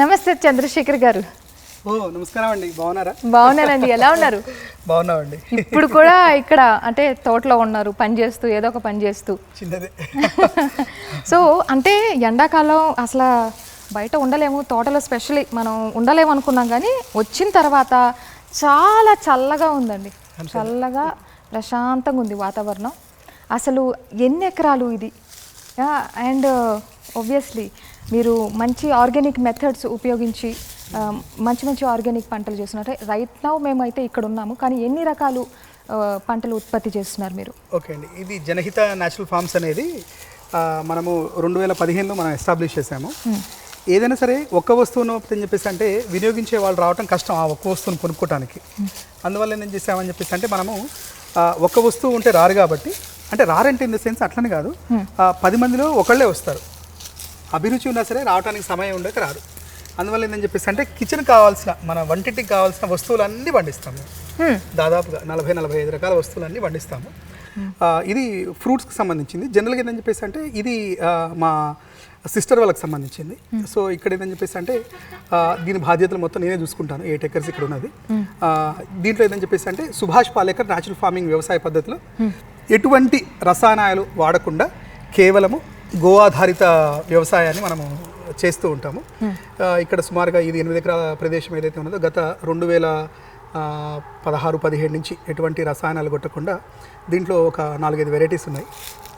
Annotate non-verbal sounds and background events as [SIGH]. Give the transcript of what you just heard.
నమస్తే చంద్రశేఖర్ గారు. ఓ నమస్కారం అండి. బాగున్నారా? బాగున్నానండి ఎలా ఉన్నారు? [LAUGHS] బాగున్నామండి. ఇప్పుడు కూడా ఇక్కడ అంటే తోటలో ఉన్నారు పని చేస్తూ ఏదో ఒక పని చేస్తూ. చిన్నదే. [LAUGHS] సో అంటే ఎండాకాలం అసలు బయట ఉండలేము తోటలో స్పెషల్లీ మనం ఉండలేము అనుకున్నాం కానీ వచ్చిన తర్వాత చాలా చల్లగా ఉందండి. చల్లగా ప్రశాంతంగా ఉంది వాతావరణం. అసలు ఎన్ని ఎకరాలు ఇది? అండ్ ఒబ్వియస్లీ మీరు మంచి ఆర్గానిక్ మెథడ్స్ ఉపయోగించి మంచి మంచి ఆర్గానిక్ పంటలు చేస్తున్నారు. రైట్ నౌ మేమైతే ఇక్కడ ఉన్నాము కానీ ఎన్ని రకాలు పంటలు ఉత్పత్తి చేస్తున్నారు మీరు? ఓకే అండి. ఇది జనహిత న్యాచురల్ ఫార్మ్స్ అనేది మనము రెండు వేల పదిహేనులో మనం ఎస్టాబ్లిష్ చేసాము ఏదైనా సరే ఒక్క వస్తువును అని చెప్పేసి అంటే వినియోగించే వాళ్ళు రావడం కష్టం ఆ ఒక్క వస్తువును కొనుక్కోవడానికి అందువల్ల ఏం చేసామని చెప్పేసి అంటే మనము ఒక్క వస్తువు ఉంటే రారు కాబట్టి అంటే రారంటే ఇన్ ద సెన్స్ అట్లనే కాదు. పది మందిలో ఒకళ్ళే వస్తారు. అభిరుచి ఉన్నా సరే రావడానికి సమయం ఉండక రారు అందువల్ల ఏంటని చెప్పేసి అంటే కిచెన్ కావాల్సిన మన వంటింటికి కావాల్సిన వస్తువులన్నీ పండిస్తాం మేము Hmm. దాదాపుగా నలభై నలభై ఐదు రకాల వస్తువులన్నీ పండిస్తాము. ఇది ఫ్రూట్స్కి సంబంధించింది. జనరల్గా ఏంటని చెప్పేసి అంటే ఇది మా సిస్టర్ వాళ్ళకి సంబంధించింది. సో ఇక్కడ ఏంటని చెప్పేసి అంటే దీని బాధ్యతలు మొత్తం నేనే చూసుకుంటాను. ఎయిట్ ఎకర్స్ ఇక్కడ ఉన్నది. దీంట్లో ఏంటని చెప్పేసి అంటే సుభాష్ పాలేకర్ న్యాచురల్ ఫార్మింగ్ వ్యవసాయ పద్ధతిలో ఎటువంటి రసాయనాలు వాడకుండా కేవలము గో ఆధారిత వ్యవసాయాన్ని మనము చేస్తూ ఉంటాము. ఇక్కడ సుమారుగా ఇది ఎనిమిది ఎకరాల ప్రదేశం ఏదైతే ఉన్నదో గత రెండు వేల పదహారు పదిహేడు నుంచి ఎటువంటి రసాయనాలు కొట్టకుండా దీంట్లో ఒక నాలుగైదు వెరైటీస్ ఉన్నాయి.